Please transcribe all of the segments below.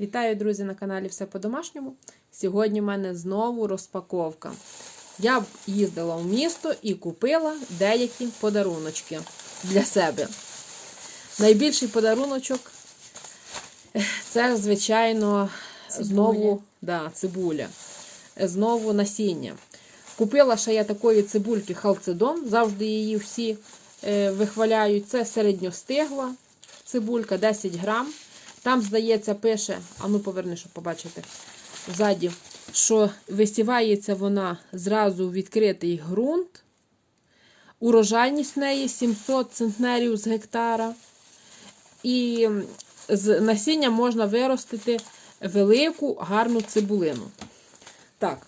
Вітаю, друзі, на каналі Все по-домашньому. Сьогодні в мене знову розпаковка. Я їздила в місто і купила деякі подаруночки для себе. Найбільший подаруночок це, звичайно, знову да, цибуля. Знову насіння. Купила ще я такої цибульки халцедон, завжди її всі е, вихваляють. Це середньостигла цибулька, 10 грам. Там, здається, пише, а ну поверни, щоб побачити ззаді, що висівається вона зразу в відкритий ґрунт. Урожайність в неї 700 центнерів з гектара. І з насіння можна виростити велику гарну цибулину. Так,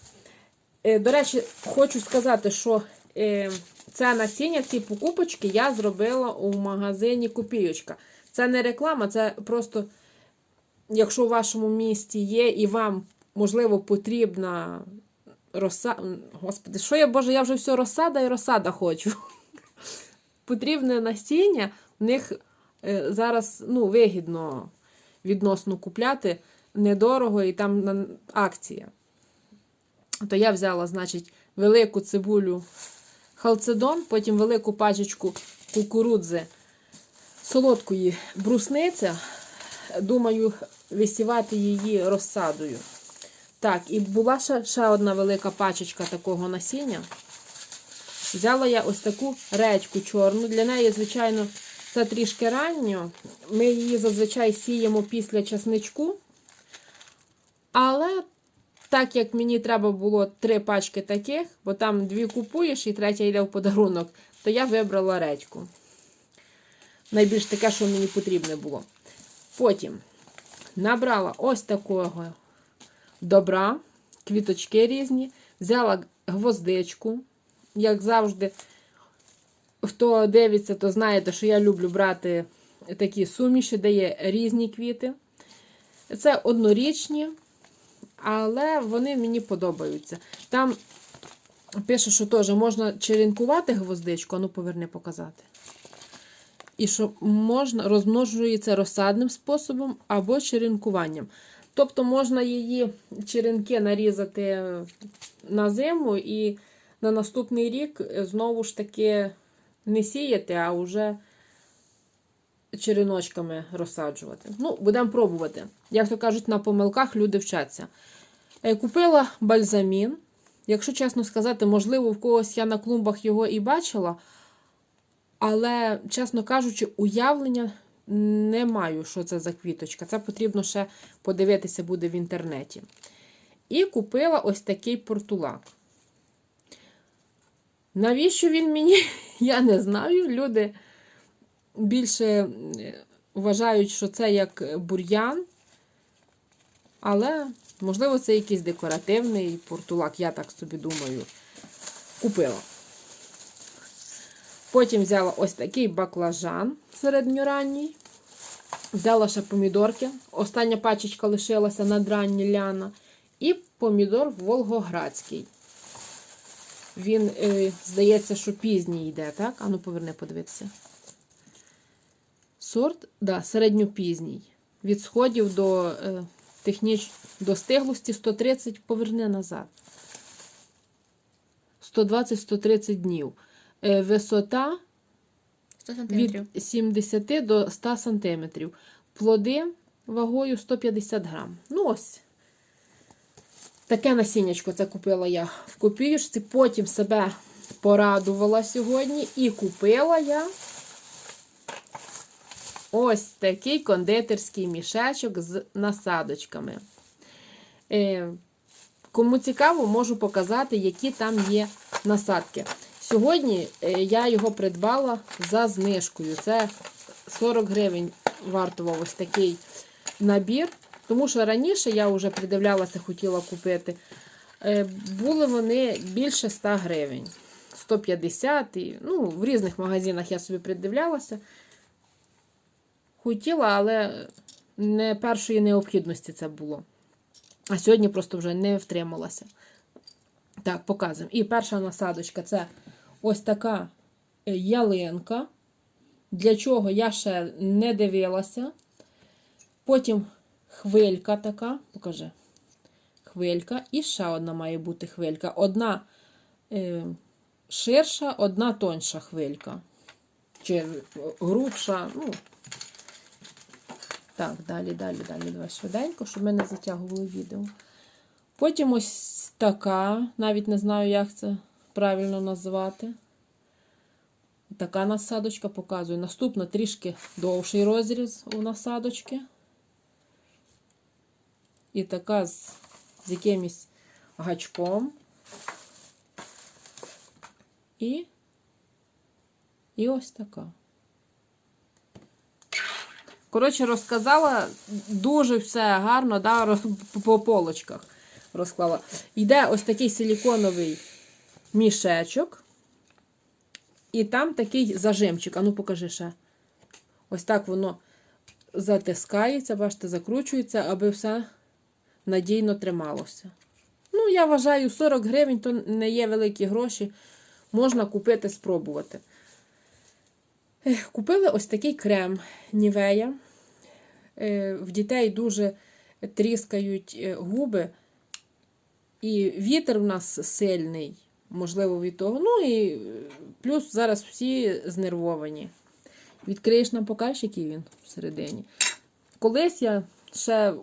е, до речі, хочу сказати, що е, це насіння, ці покупочки я зробила у магазині Копійочка. Це не реклама, це просто, якщо у вашому місті є і вам, можливо, потрібна розсада. Господи, що я, Боже, я вже все розсада і розсада хочу. Потрібне насіння, в них е, зараз ну, вигідно відносно купляти недорого і там акція. То я взяла, значить, велику цибулю халцедон, потім велику пачечку кукурудзи солодкої брусниця. Думаю, висівати її розсадою. Так, і була ще, ще одна велика пачечка такого насіння. Взяла я ось таку редьку чорну. Для неї, звичайно, це трішки ранньо. Ми її зазвичай сіємо після часничку. Але так як мені треба було три пачки таких, бо там дві купуєш і третя йде в подарунок, то я вибрала редьку. Найбільш таке, що мені потрібне було. Потім набрала ось такого добра, квіточки різні, взяла гвоздичку. Як завжди, хто дивиться, то знаєте, що я люблю брати такі суміші, де є різні квіти. Це однорічні, але вони мені подобаються. Там пише, що теж можна черенкувати гвоздичку, а ну поверни показати. І що можна розмножується розсадним способом або черенкуванням. Тобто можна її черенки нарізати на зиму і на наступний рік знову ж таки не сіяти, а вже череночками розсаджувати. Ну, будемо пробувати. Як то кажуть, на помилках люди вчаться. Е, Купила бальзамін. Якщо чесно сказати, можливо, в когось я на клумбах його і бачила. Але, чесно кажучи, уявлення не маю, що це за квіточка. Це потрібно ще подивитися буде в інтернеті. І купила ось такий портулак. Навіщо він мені? Я не знаю. Люди більше е, вважають, що це як бур'ян. Але, можливо, це якийсь декоративний портулак, я так собі думаю. Купила. Потім взяла ось такий баклажан середньоранній. Взяла ще помідорки. Остання пачечка лишилася надранні ляна. І помідор Волгоградський. Він, е, здається, що пізній йде, так? Ану, поверни, подивитися. Сорт, да, середньопізній. Від сходів до е, техніч... до стиглості 130 поверни назад. 120-130 днів. Е, висота 100 сантиметрів. від 70 до 100 см. Плоди вагою 150 грам. Ну ось. Таке насіннячко це купила я в копіюшці. Потім себе порадувала сьогодні. І купила я ось такий кондитерський мішечок з насадочками. Е, Кому цікаво, можу показати, які там є насадки. Сьогодні е, я його придбала за знижкою. Це 40 гривень вартував ось такий набір. Тому що раніше я вже придивлялася, хотіла купити. Е, Були вони більше 100 гривень. 150 і, ну, в різних магазинах я собі придивлялася. Хотіла, але не першої необхідності це було. А сьогодні просто вже не втрималася. Так, показуємо. І перша насадочка це ось така е, ялинка. Для чого я ще не дивилася. Потім хвилька така, покажи. Хвилька. І ще одна має бути хвилька. Одна е, ширша, одна тоньша хвилька. Чи грубша. Ну. Так, далі, далі, далі. Давай швиденько, щоб ми не затягували відео. Потім ось така, навіть не знаю, як це правильно назвати. Така насадочка показує. Наступна трішки довший розріз у насадочки. І така з, з якимось гачком. І, і ось така. Коротше, розказала дуже все гарно, да, по полочках розклала. Йде ось такий силіконовий мішечок. І там такий зажимчик. А ну покажи ще. Ось так воно затискається, бачите, закручується, аби все надійно трималося. Ну, я вважаю, 40 гривень то не є великі гроші. Можна купити, спробувати. Купили ось такий крем Нівея. Е, В дітей дуже тріскають е, губи. І вітер в нас сильний, можливо, від того. Ну і е, плюс зараз всі знервовані. Відкриєш нам покажеш, який він всередині. Колись я ще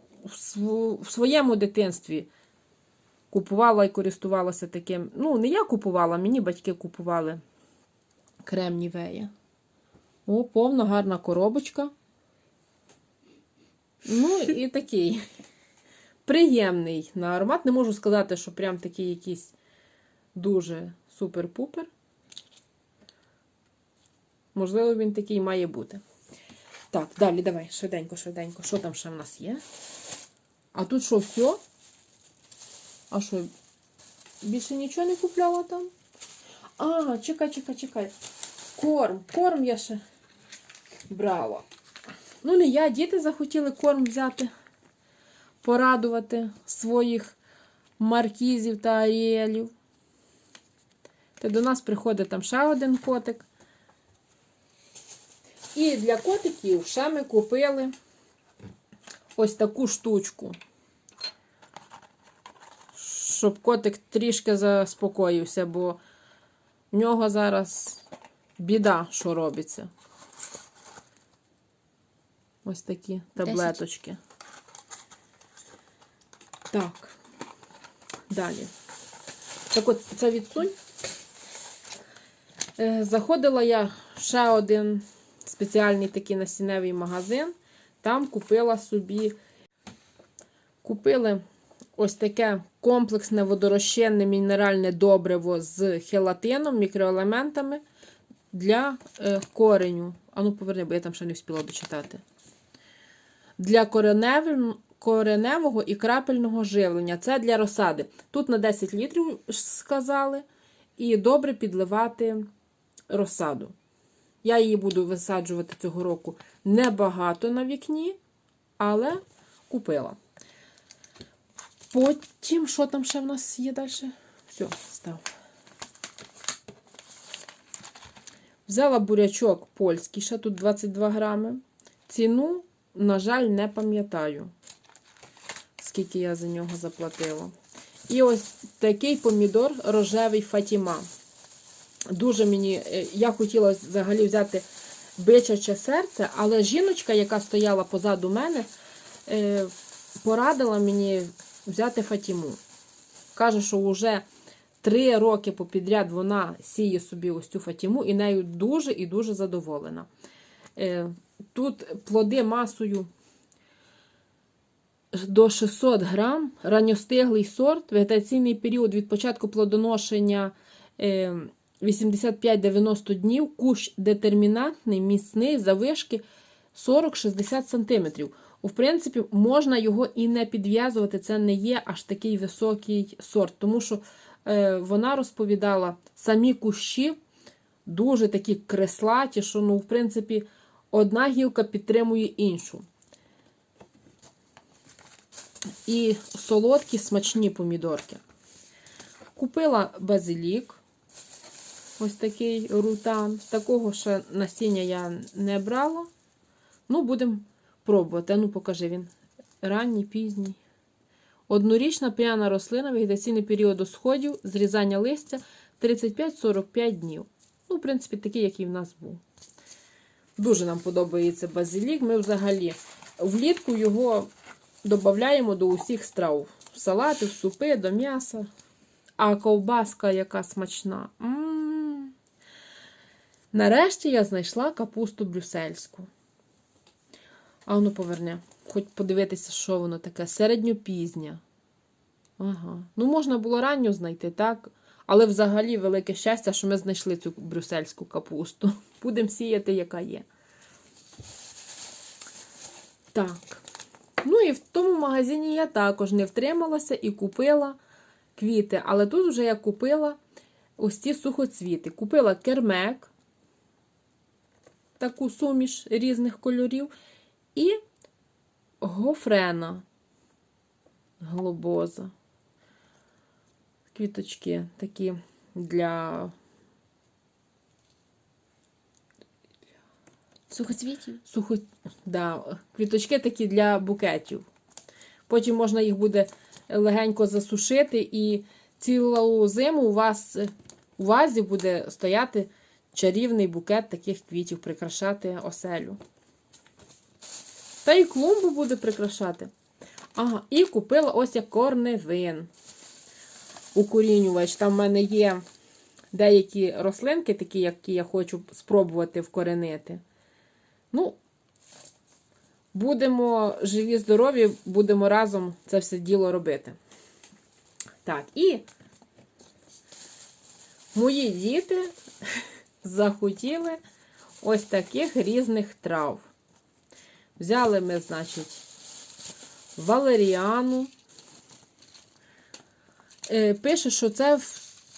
в своєму дитинстві купувала і користувалася таким. Ну, не я купувала, мені батьки купували крем Нівея. О, повна гарна коробочка. Ну, і такий приємний на аромат. Не можу сказати, що прям такий якийсь дуже супер-пупер. Можливо, він такий має бути. Так, далі, давай, швиденько, швиденько. Що там ще в нас є? А тут що, все? А що? Більше нічого не купляла там? А, чекай, чекай, чекай. Корм, корм я ще брала. Ну, не я, діти захотіли корм взяти, порадувати своїх маркізів та аріелів. Та до нас приходить там ще один котик. І для котиків ще ми купили ось таку штучку. Щоб котик трішки заспокоївся, бо в нього зараз біда, що робиться. Ось такі таблеточки. Так. Далі. Так от, це відсунь. Е, Заходила я ще один спеціальний такий насінневий магазин. Там купила собі, купили ось таке комплексне водорозчинне мінеральне добриво з хелатином, мікроелементами для е, кореню. А ну поверни, бо я там ще не встигла дочитати. Для кореневого і крапельного живлення. Це для розсади. Тут на 10 літрів сказали. І добре підливати розсаду. Я її буду висаджувати цього року небагато на вікні, але купила. Потім, що там ще в нас є далі? Все, став. Взяла бурячок польський, ще тут 22 грами. Ціну, на жаль, не пам'ятаю, скільки я за нього заплатила. І ось такий помідор рожевий Фатіма. Дуже мені, е, я хотіла взагалі взяти бичаче серце, але жіночка, яка стояла позаду мене, е, порадила мені взяти Фатіму. Каже, що вже три роки попідряд вона сіє собі ось цю Фатіму і нею дуже і дуже задоволена. Е, Тут плоди масою до 600 грам, ранньостиглий сорт, вегетаційний період від початку плодоношення 85-90 днів, кущ детермінантний, міцний, завишки 40-60 см. В принципі, можна його і не підв'язувати, це не є аж такий високий сорт, тому що е, вона розповідала, самі кущі дуже такі креслаті, що, ну, в принципі, одна гілка підтримує іншу. І солодкі смачні помідорки. Купила базилік. Ось такий рутан. Такого ще насіння я не брала. Ну, будемо пробувати. Ну, покажи він. ранній, пізній. Однорічна п'яна рослина, вегетаційний період сходів, зрізання листя 35-45 днів. Ну, в принципі, такий, який в нас був. Дуже нам подобається базилік. Ми взагалі влітку його додаємо до усіх страв. В салати, в супи, до м'яса. А ковбаска яка смачна. М. Нарешті я знайшла капусту брюссельську. А ну поверне. Хоч подивитися, що воно таке. Середньопізня. Ага. Ну, можна було ранню знайти, так? Але взагалі велике щастя, що ми знайшли цю брюссельську капусту. Будемо сіяти, яка є. Так. Ну і в тому магазині я також не втрималася і купила квіти. Але тут вже я купила ось ці сухоцвіти. Купила кермек, таку суміш різних кольорів, і гофрена глобоза. Квіточки такі для Сухоцвітів. сухо... да, квіточки такі для букетів. Потім можна їх буде легенько засушити, і цілу зиму у вас у вазі буде стояти чарівний букет таких квітів, прикрашати оселю. Та й клумбу буде прикрашати. Ага, і купила ось як корневин. Укорінювач. Там в мене є деякі рослинки, такі, які я хочу спробувати вкоренити. Ну, будемо живі, здорові, будемо разом це все діло робити. Так, і мої діти захотіли ось таких різних трав. Взяли ми, значить, валеріану. Е, Пише, що це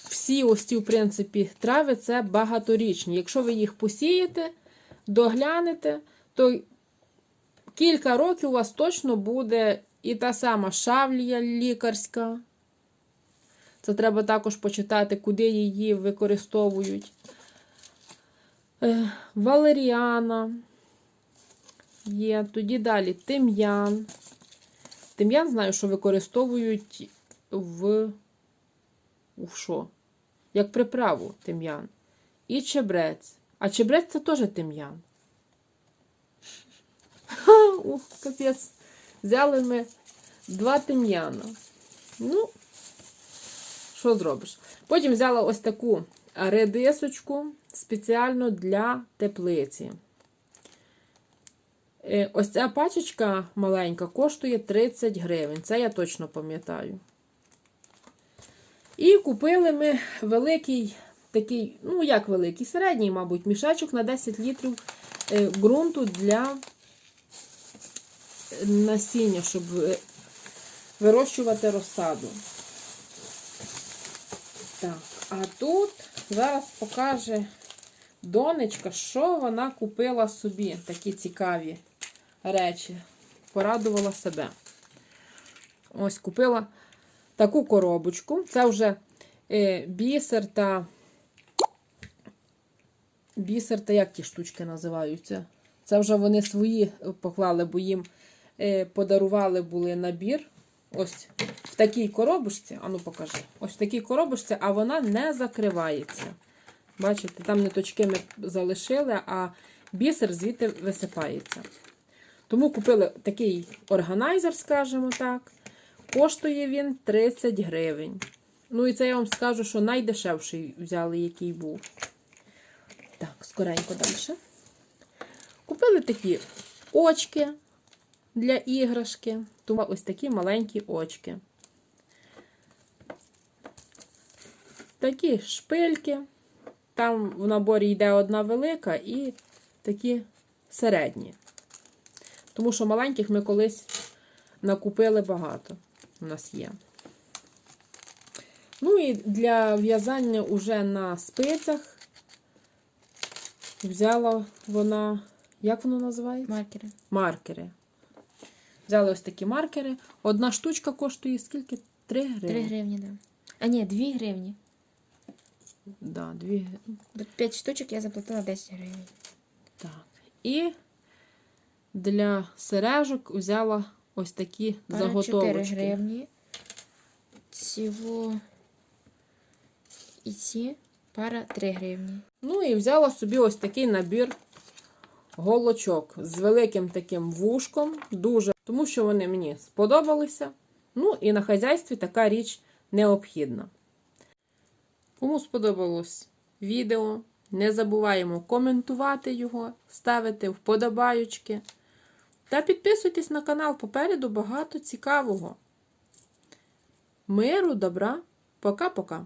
всі ось ці, в принципі, трави це багаторічні. Якщо ви їх посієте, доглянете, то кілька років у вас точно буде і та сама шавлія лікарська. Це треба також почитати, куди її використовують. Е, Валеріана. Є. Тоді далі тим'ян. Тим'ян знаю, що використовують в. в що? Як приправу тим'ян. І чебрець. А чебрець це теж тим'ян. Ух, капець. Взяли ми два тим'яна. Ну, що зробиш? Потім взяла ось таку редисочку спеціально для теплиці. Е, Ось ця пачечка маленька коштує 30 гривень. Це я точно пам'ятаю. І купили ми великий такий, ну як великий, середній, мабуть, мішечок на 10 літрів е, ґрунту для насіння, щоб е, вирощувати розсаду. Так, а тут зараз покаже донечка, що вона купила собі такі цікаві речі. Порадувала себе. Ось купила таку коробочку. Це вже е, бісер та. Бісер та як ті штучки називаються? Це вже вони свої поклали, бо їм е, подарували були набір. Ось в такій коробочці, а ну покажи. Ось в такій коробочці, а вона не закривається. Бачите, там ниточки ми залишили, а бісер звідти висипається. Тому купили такий органайзер, скажімо так. Коштує він 30 гривень. Ну, і це я вам скажу, що найдешевший взяли, який був. Так, скоренько далі. Купили такі очки для іграшки. Тому ось такі маленькі очки. Такі шпильки. Там в наборі йде одна велика і такі середні. Тому що маленьких ми колись накупили багато. У нас є. Ну і для в'язання уже на спицях взяла вона, як воно називається? Маркери. Маркери. Взяли ось такі маркери. Одна штучка коштує скільки? 3 гривні. 3 гривні, да. А ні, 2 гривні. Да, 2 гривні. 5 штучок я заплатила 10 гривень. Так. І для сережок взяла ось такі Пара 4 заготовочки. гривні. Цього і ці пара 3 гривні. Ну і взяла собі ось такий набір голочок з великим таким вушком, дуже, тому що вони мені сподобалися. Ну і на хазяйстві така річ необхідна. Кому сподобалось відео, не забуваємо коментувати його, ставити вподобаючки. Та підписуйтесь на канал, попереду багато цікавого. Миру, добра, пока-пока.